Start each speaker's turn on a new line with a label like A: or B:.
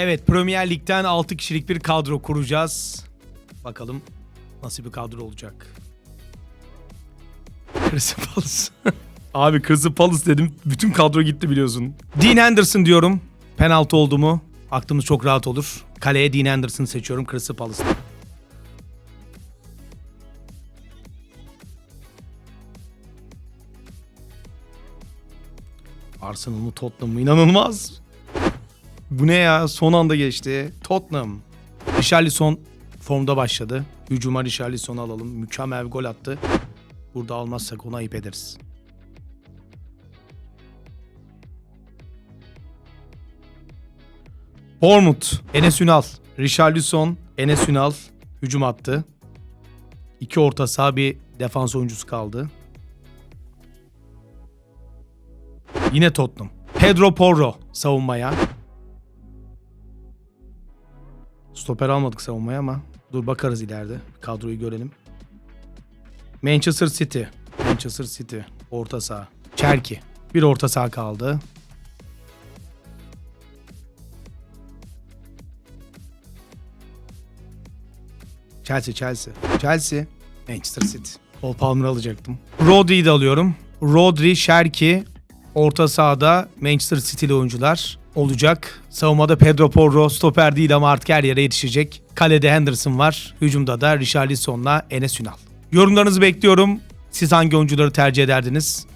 A: Evet Premier Lig'den 6 kişilik bir kadro kuracağız. Bakalım nasıl bir kadro olacak. Crystal Palace. Abi Crystal Palace dedim. Bütün kadro gitti biliyorsun. Dean Anderson diyorum. Penaltı oldu mu aklımız çok rahat olur. Kaleye Dean Anderson seçiyorum Crystal Palace'ta. Arsenal mı Tottenham mı inanılmaz. Bu ne ya son anda geçti. Tottenham. Richarlison formda başladı. Hücuma Richarlison'u alalım. Mükemmel bir gol attı. Burada almazsak ona ayıp ederiz. Bournemouth. Enes Ünal. Richarlison. Enes Ünal. Hücum attı. İki orta saha bir defans oyuncusu kaldı. Yine Tottenham. Pedro Porro savunmaya. Stoper almadık savunmaya ama dur bakarız ileride. Kadroyu görelim. Manchester City. Manchester City. Orta saha. Çerki. Bir orta saha kaldı. Chelsea, Chelsea. Chelsea. Manchester City. Paul Palmer alacaktım. Rodri'yi de alıyorum. Rodri, Şerki. Orta sahada Manchester City'li oyuncular olacak. Savunmada Pedro Porro stoper değil ama artık her yere yetişecek. Kalede Henderson var. Hücumda da Richarlison'la Enes Ünal. Yorumlarınızı bekliyorum. Siz hangi oyuncuları tercih ederdiniz?